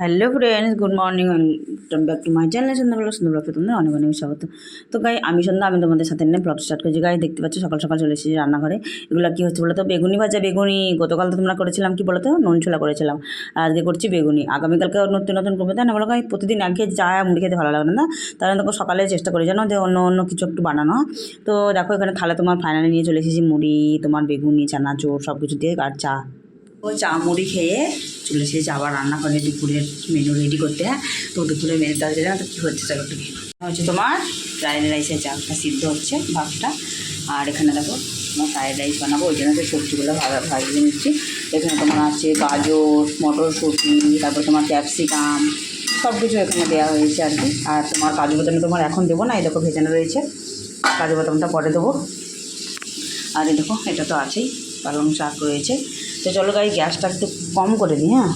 Hello friends good morning welcome back to my channel সন্ধ্যাবেলা সন্ধ্যাবেলাকে তোমাদের অনেক অনেক স্বাগত। তো গাই আমি সন্ধ্যা, আমি তোমাদের সাথে নিয়ে ব্লগ স্টার্ট করেছি। গাই দেখতে পাচ্ছ, সকাল সকাল চলে এসেছি রান্নাঘরে। এগুলো কী হচ্ছে বলো তো বেগুনি ভাজা, বেগুনি। গতকাল তো তোমরা করেছিলাম কি বলো তো নুন ছোলা করেছিলাম। আর আজকে করছি বেগুনি। আগামীকালকে নতুন নতুন করবে। তাই না? বলো গাই প্রতিদিন খেয়ে চা মুড়ি খেতে ভালো লাগে না? তাহলে দেখো সকালে চেষ্টা করি জানো যে অন্য অন্য কিছু একটু বানানো। তো দেখো, এখানে থালে তোমার ফাইনালি নিয়ে চলে এসেছি। মুড়ি, তোমার বেগুনি, চানাচুর সব কিছু দিয়ে আর চা। ও চা মুড়ি খেয়ে চলে এসেছি আবার রান্না করে দুপুরের মেনু রেডি করতে হ্যাঁ? তো দুপুরের মেনুটা হচ্ছে না, তো কী হচ্ছে চলো একটু। হচ্ছে তোমার ফ্রাইড রাইসের চালটা সিদ্ধ হচ্ছে, ভাতটা। আর এখানে দেখো, তোমার ফ্রাইড রাইস বানাবো, ওই জন্য তো সবজিগুলো ভাজা ভাজিয়ে নিচ্ছি। এখানে তোমার আছে গাজর, মটরশুঁটি, তারপর তোমার ক্যাপসিকাম সব কিছু এখানে দেওয়া হয়েছে আর কি। আর তোমার কাজু বাদাম তোমার এখন দেবো না, এই দেখো ভেজানো রয়েছে। কাজু বাদামটা পরে দেবো। আর এই দেখো, এটা তো আছেই। পালং শাক রয়েছে। তো চলো গাই, গ্যাসটা একটু কম করে দিই হ্যাঁ?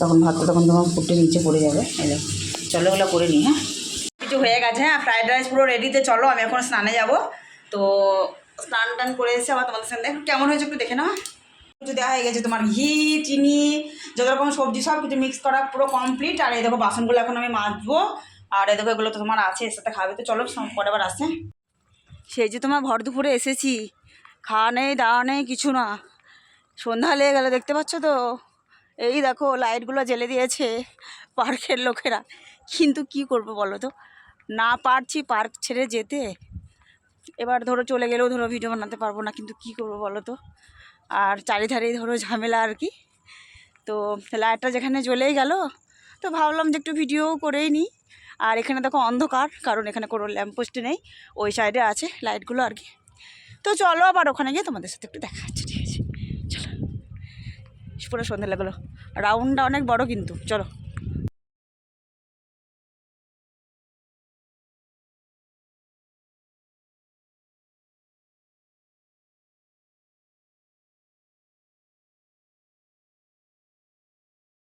তখন ভাতটা তখন তোমার ফুটে নিচে পড়ে যাবে দেখো। চলো ওগুলো করে নিই হ্যাঁ? কিছু হয়ে গেছে হ্যাঁ ফ্রাইড রাইস পুরো রেডিতে চলো, আমি এখন স্নানে যাব। তো স্নান টান করে এসে আবার তোমাদের দেখো, কেমন হয়েছে একটু দেখে নাও। কিছু দেওয়া হয়ে গেছে, তোমার ঘি, চিনি, যত রকম সবজি সব কিছু মিক্স করা পুরো কমপ্লিট আর এই দেখো বাসনগুলো এখন আমি মাজবো। আর এই দেখো এগুলো তো তোমার আছে, এর সাথে খাবে। তো চলো পরে আবার আসে সেই যে তোমার ভর দুপুরে এসেছি। খাওয়া নেই দাওয়া নেই কিছু না। সন্ধ্যা লেগে গেলে, দেখতে পাচ্ছ তো? এই দেখো, লাইটগুলো জ্বেলে দিয়েছে পার্কের লোকেরা। কিন্তু কি করব বলো তো? না পারছি পার্ক ছেড়ে যেতে। এবার ধরো চলে গেলেও ধরো ভিডিও বানাতে পারব না, কিন্তু কি করব বলো তো? আর চারিধারেই ধরো ঝামেলা আর কি। তো লাইটটা যেখানে জ্বলেই গেল, তো ভাবলাম যে একটু ভিডিও করেই নিই। আর এখানে দেখো অন্ধকার, কারণ এখানে কোনো ল্যাম্পপোস্টে নেই। ওই সাইডে আছে লাইটগুলো আর কি। তো চলো আবার ওখানে গিয়ে তোমাদের সাথে একটু দেখা হচ্ছে, ঠিক আছে? চলো। পুরো সন্ধে লাগল রাউন্ডটা অনেক বড় কিন্তু, চলো।